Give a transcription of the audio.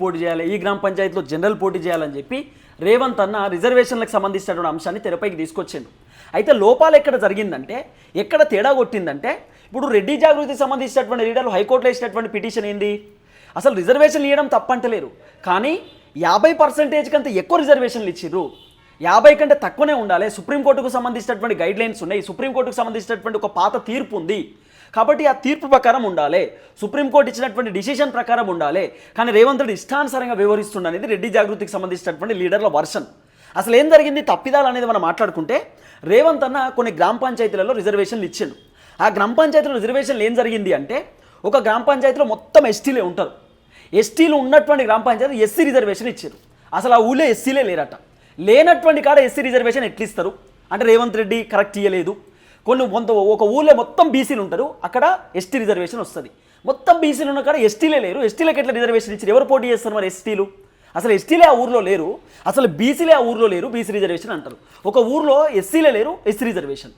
పోటీ చేయాలి ఈ గ్రామ పంచాయతీలో జనరల్ పోటీ చేయాలని చెప్పి రేవంత్ అన్న రిజర్వేషన్లకు సంబంధించినటువంటి అంశాన్ని తెరపైకి తీసుకొచ్చిండు. అయితే లోపాలు ఎక్కడ జరిగిందంటే ఎక్కడ తేడా కొట్టిందంటే ఇప్పుడు రెడ్డి జాగృతికి సంబంధించినటువంటి లీడర్లు హైకోర్టులో వేసినటువంటి పిటిషన్ ఏంది? అసలు రిజర్వేషన్లు ఇవ్వడం తప్పంటలేరు కానీ యాభై పర్సెంటేజ్ కంటే ఎక్కువ రిజర్వేషన్లు ఇచ్చిర్రు. యాభై కంటే తక్కువనే ఉండాలి. సుప్రీంకోర్టుకు సంబంధించినటువంటి గైడ్ లైన్స్ ఉన్నాయి. సుప్రీంకోర్టుకు సంబంధించినటువంటి ఒక పాత తీర్పు ఉంది. కాబట్టి ఆ తీర్పు ప్రకారం ఉండాలి. సుప్రీంకోర్టు ఇచ్చినటువంటి డిసిషన్ ప్రకారం ఉండాలి. కానీ రేవంత్ రెడ్డి ఇష్టానుసారంగా వ్యవహరిస్తుండ అనేది రెడ్డి జాగృతికి సంబంధించినటువంటి లీడర్ల వర్షన్ అసలు ఏం జరిగింది? తప్పిదాలు అనేది మనం మాట్లాడుకుంటే రేవంత్ అన్న కొన్ని గ్రామ పంచాయతీలలో రిజర్వేషన్లు ఇచ్చిండు. ఆ గ్రామ పంచాయతీలో రిజర్వేషన్లు ఏం జరిగింది అంటే ఒక గ్రామ పంచాయతీలో మొత్తం ఎస్టీలే ఉంటారు. ఎస్టీలు ఉన్నటువంటి గ్రామ పంచాయతీ ఎస్సీ రిజర్వేషన్ ఇచ్చారు. అసలు ఆ ఊళ్ళో ఎస్సీలే లేరట. లేనటువంటి కాడ ఎస్సీ రిజర్వేషన్ ఎట్లా ఇస్తారు అంటే రేవంత్ రెడ్డి కరెక్ట్ ఇవ్వలేదు కొన్ని కొంత ఒక ఊళ్ళో మొత్తం బీసీలు ఉంటారు. అక్కడ ఎస్టీ రిజర్వేషన్ వస్తుంది. మొత్తం బీసీలు ఉన్న కాడ ఎస్టీలే లేరు. ఎస్టీలకు ఎట్లా రిజర్వేషన్ ఇచ్చారు? ఎవరు పోటీ చేస్తారు మరి ఎస్టీలు? అసలు ఎస్టీలే ఆ ఊర్లో లేరు. అసలు బీసీలే ఆ ఊర్లో లేరు. బీసీ రిజర్వేషన్ అంటారు. ఒక ఊర్లో ఎస్సీలే లేరు ఎస్సీ రిజర్వేషన్.